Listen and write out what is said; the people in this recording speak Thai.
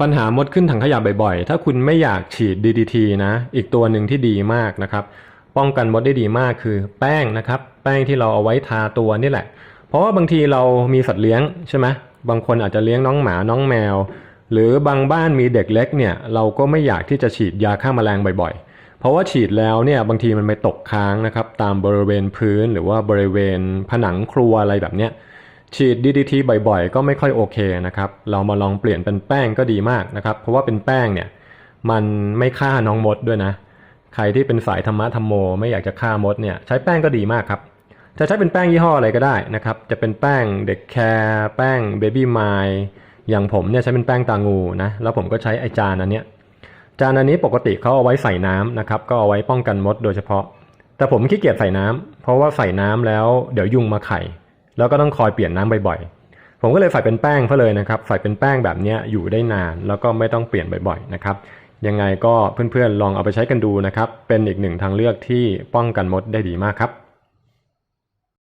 ปัญหามดขึ้นถังขยะบ่อยๆ ถ้าคุณไม่อยากฉีด DDT นะ อีกตัวหนึ่งที่ดีมากนะครับ ป้องกันมดได้ดีมากคือแป้งนะครับ แป้งที่เราเอาไว้ทาตัวนี่แหละ เพราะว่าบางทีเรามีสัตว์เลี้ยงใช่ไหมบางคนอาจจะเลี้ยงน้องหมาน้องแมว หรือบางบ้านมีเด็กเล็กเนี่ย เราก็ไม่อยากที่จะฉีดยาฆ่าแมลงบ่อยๆ เพราะว่าฉีดแล้วเนี่ยบางทีมันไปตกค้างนะครับ ตามบริเวณพื้นหรือว่าบริเวณผนังครัวอะไรแบบเนี้ย ฉีด DDT บ่อยๆ ก็ไม่ค่อยโอเคนะครับ เรามาลองเปลี่ยนเป็นแป้งก็ดีมากนะครับ เพราะว่าเป็นแป้งเนี่ยมันไม่ฆ่าน้องมดด้วยนะ ใครที่เป็นสายธรรมะธรรมโม ไม่อยากจะฆ่ามดเนี่ยใช้แป้งก็ดีมากครับ จะใช้เป็นแป้งยี่ห้ออะไรก็ได้นะครับ จะเป็นแป้งเด็กแคร์แป้งเบบี้ไมล์อย่างผมเนี่ยใช้เป็นแป้งตางูนะ แล้วผมก็ใช้ไอจานอันเนี้ย จานอันนี้ปกติเขาเอาไว้ใส่น้ำนะครับ ก็เอาไว้ป้องกันมดโดยเฉพาะ แต่ผมขี้เกียจใส่น้ำเพราะว่าใส่น้ำแล้วเดี๋ยวยุงมาไข่ แล้วก็ต้องคอยเปลี่ยนน้ำบ่อยๆ ผมก็เลยใส่เป็นแป้งเพื่อเลยนะครับใส่เป็นแป้งแบบนี้อยู่ได้นานแล้วก็ไม่ต้องเปลี่ยนบ่อยๆนะครับยังไงก็เพื่อนๆลองเอาไปใช้กันดูนะครับเป็นอีกหนึ่งทางเลือกที่ป้องกันมดได้ดีมากครับ